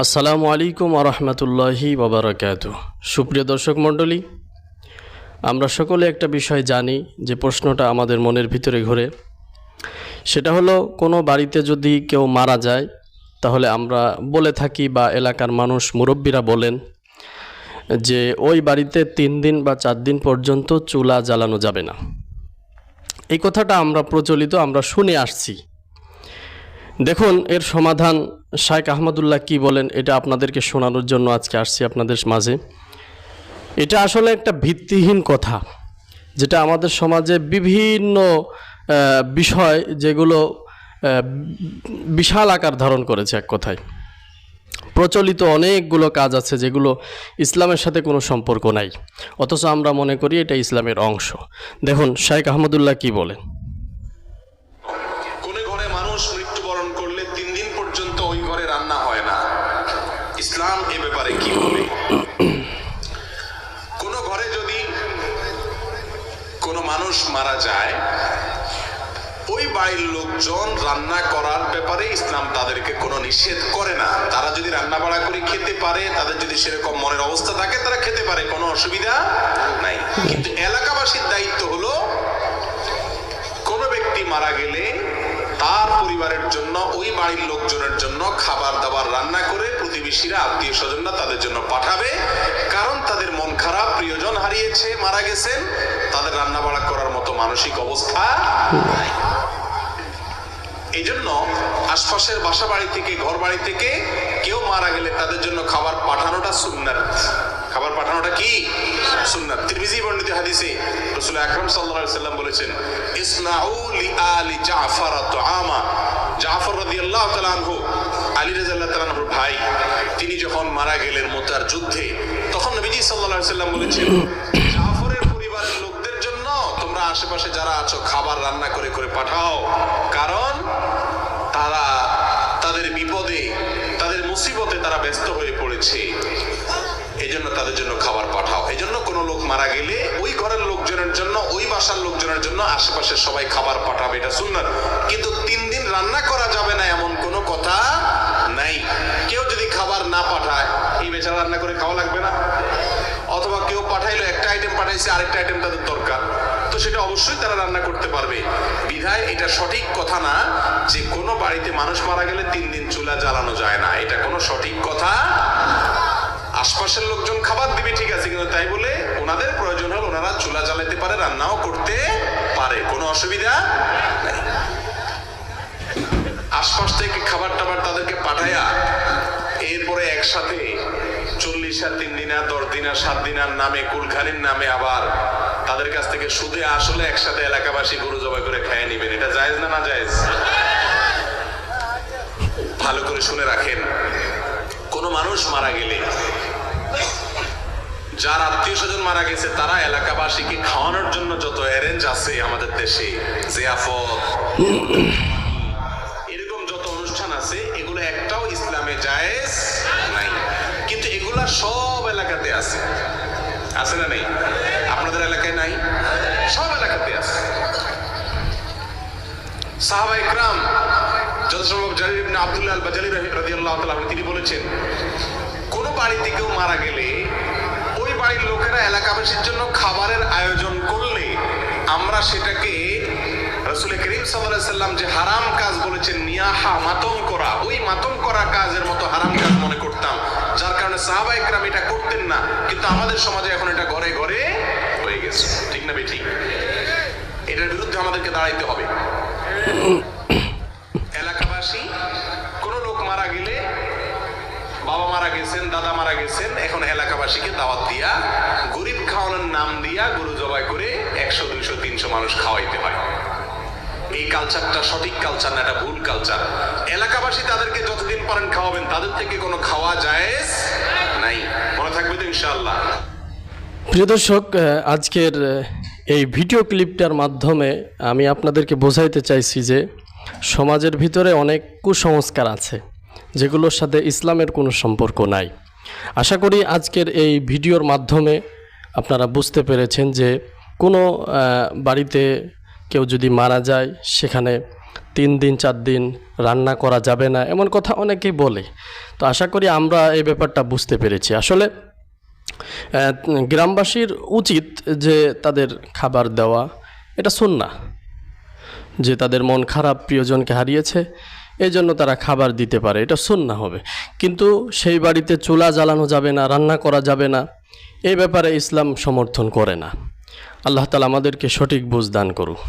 আসসালামু আলাইকুম আরহামতুল্লাহি বাবারাকাত সুপ্রিয় দর্শক মণ্ডলী, আমরা সকলে একটা বিষয় জানি যে প্রশ্নটা আমাদের মনের ভিতরে ঘোরে। সেটা হলো, কোনো বাড়িতে যদি কেউ মারা যায়, তাহলে আমরা বলে থাকি বা এলাকার মানুষ, মুরব্বীরা বলেন যে, ওই বাড়িতে তিন দিন বা চার দিন পর্যন্ত চুলা জ্বালানো যাবে না। এই কথাটা আমরা প্রচলিত, আমরা শুনে আসছি। দেখুন, এর সমাধান শাইখ আহমদুল্লাহ কি বলেন, এটা আপনাদেরকে শোনানোর জন্য আজকে আসছি আপনাদের মাঝে। এটা আসলে একটা ভিত্তিহীন কথা, যেটা আমাদের সমাজে বিভিন্ন বিষয় যেগুলো বিশাল আকার ধারণ করেছে এক কথায়। প্রচলিত অনেকগুলো কাজ আছে যেগুলো ইসলামের সাথে কোনো সম্পর্ক নাই, অথচ আমরা মনে করি এটা ইসলামের অংশ। দেখুন শাইখ আহমদুল্লাহ কি বলেন? ইসলাম এ ব্যাপারে কি বলে কোন ঘরে যদি কোন মানুষ মারা যায়, ওই বাড়ির লোকজন রান্না করার ব্যাপারে ইসলাম তাদেরকে কোনো নিষেধ করে না। তারা যদি রান্না বাড়া করে খেতে পারে, তাদের যদি সেরকম মনের অবস্থা থাকে, তারা খেতে পারে, কোনো অসুবিধা নাই। কিন্তু এলাকাবাসীর দায়িত্ব হলো, কোনো ব্যক্তি মারা গেলে তার পরিবারের জন্য, ওই বাড়ির লোকজনের জন্য খাবার দাবার রান্না করে প্রতিবেশীরা আত্মীয় স্বজনরা তাদের জন্য পাঠাবে। কারণ তাদের মন খারাপ, প্রিয়জন হারিয়েছে, মারা গেছেন। তাদের রান্না বাড়া করার মতো মানসিক অবস্থা এই জন্য আশপাশের বাসা বাড়ি থেকে ঘর বাড়ি থেকে কেউ মারা গেলে তাদের জন্য খাবার পাঠানোটা সুন্নাত। খাবার পাঠানোটা কি? সুন্নাত। তিরমিজি বর্ণিত হাদিসে রাসূল আকরাম আলাইহি সাল্লাম বলেছেন ইসনাউ লি আলি জাফর তুআমা। জাফর রাদিয়াল্লাহু তাআলা আনহু, আলী রাদিয়াল্লাহু তাআলা ভাই, তিনি যখন মারা গেলেন মুতার যুদ্ধে, তখন নবীজি আলাইহি সাল্লাম বলেছেন, জাফরের পরিবারের লোকদের জন্য তোমরা আশেপাশে যারা আছো, খাবার রান্না করে করে পাঠাও। কারণ তারা তাদের বিপদে, তাদের মুসিবতে তারা ব্যস্ত হয়ে পড়েছে। এই জন্য তাদের জন্য খাবার পাঠাও। এই জন্য কোনো লোক মারা গেলে ওই ঘরের লোকজনের জন্য, ওই বাসার লোকজনের জন্য আশেপাশে সবাই খাবার পাঠাবে, এটা সুন্নাত। কিন্তু তিন দিন রান্না করা যাবে না এমন কোনো কথা নাই। কেউ যদি খাবার না পাঠায়, এই বেচারা রান্না করে খাওয়া লাগবে না। অথবা কেউ পাঠাইলো, একটা আইটেম পাঠাইছে, আরেকটা আইটেম তাদের দরকার। তো সেটা অবশ্যই তারা রান্না করতে পারবে। বিধায় এটা সঠিক কথা না যে কোনো বাড়িতে মানুষ মারা গেলে তিন দিন চুলা জ্বালানো যায় না। এটা কোনো সঠিক কথা আশপাশের লোকজন খাবার দিবে, ঠিক আছে, কিন্তু তাই বলে ওনাদের প্রয়োজন হলে ওনারা চুলা জ্বালাতে পারে, রান্নাও করতে পারে। কোনো অসুবিধা নাই। আশপাশ থেকে খাবার টাবার তাদেরকে পাঠায়া এরপরে একসাথে চল্লিশ আর তিন দিন দশ দিন সাত দিন আর নামে কুলখানির নামে আবার তাদের কাছ থেকে সুদে আসলে একসাথে এলাকাবাসী গরু জবাই করে খেয়ে নিবেন। এটা জায়েজ না না জায়েজ? ভালো করে শুনে রাখেন। কোনো মানুষ মারা গেলে যার আত্মীয় স্বজন মারা গেছে, তারা এলাকাবাসীকে খাওয়ানোর জন্য যত অ্যারেঞ্জ আছে আমাদের দেশে। জিয়াফত, এরকম যত অনুষ্ঠান আছে, এগুলো একটাও ইসলামে জায়েজ নাই। কিন্তু এগুলা সব এলাকাতে আছে। আছে না নেই? আপনাদের এলাকায় নাই? সব এলাকাতে আছে। সাহাবা ইকরাম যত সম্ভব জারির ইবনে আব্দুল্লাহ আল বাজালি রাদিয়াল্লাহু তাআলা তিনি বলেছেন, কোন বাড়িতে কেউ মারা গেলে বাড়ির লোকেরা এলাকাবাসীর জন্য খাবারের আয়োজন করলে আমরা সেটাকে রসুল করিম সাল্লাম যে হারাম কাজ বলেছেন, নিয়াহা, মাতম করা, ওই মাতম করা কাজের মতো হারাম কাজ মনে করতাম। যার কারণে সাহাবা ইকরাম এটা করতেন না, কিন্তু আমাদের সমাজে এখন এটা ঘরে ঘরে হয়ে গেছে। ঠিক না ঠিক এটার বিরুদ্ধে আমাদেরকে দাঁড়াইতে হবে। বাবা মারা গেছেন, দাদা মারা গেছেন, এখন এলাকাবাসীকে দাওয়াত দিয়া, গরিব খাওয়ানোর নাম দিয়া গরু জবাই করে একশো, দুইশো, তিনশো মানুষ খাওয়াইতে হয়। এই কালচারটা সঠিক কালচার না, এটা ভুল কালচার এলাকাবাসী তাদেরকে যতদিন পারেন খাওয়াবেন, তাদের থেকে কোনো খাওয়া জায়েজ নাই। মনে থাকবে তো ইনশাআল্লাহ। প্রিয় দর্শক আজকের এই ভিডিও ক্লিপটার মাধ্যমে আমি আপনাদেরকে বোঝাইতে চাইছি যে সমাজের ভিতরে অনেক কুসংস্কার আছে। যেগুলোর সাথে ইসলামের কোনো সম্পর্ক নাই। আশা করি আজকের এই ভিডিওর মাধ্যমে আপনারা বুঝতে পেরেছেন যে কোনো বাড়িতে কেউ যদি মারা যায়, সেখানে তিন দিন, চার দিন রান্না করা যাবে না, এমন কথা অনেকেই বলে। তো আশা করি আমরা এই ব্যাপারটা বুঝতে পেরেছি। আসলে গ্রামবাসীর উচিত যে তাদের খাবার দেওয়া, এটা শোন না যে তাদের মন খারাপ, প্রিয়জনকে হারিয়েছে এই জন্য তারা খাবার দিতে পারে, এটা সুন্না হবে। কিন্তু সেই বাড়িতে চুলা জ্বালানো যাবে না, রান্না করা যাবে না এ ব্যাপারে ইসলাম সমর্থন করে না। আল্লাহ তালা আমাদেরকে সঠিক বুঝ দান করুক।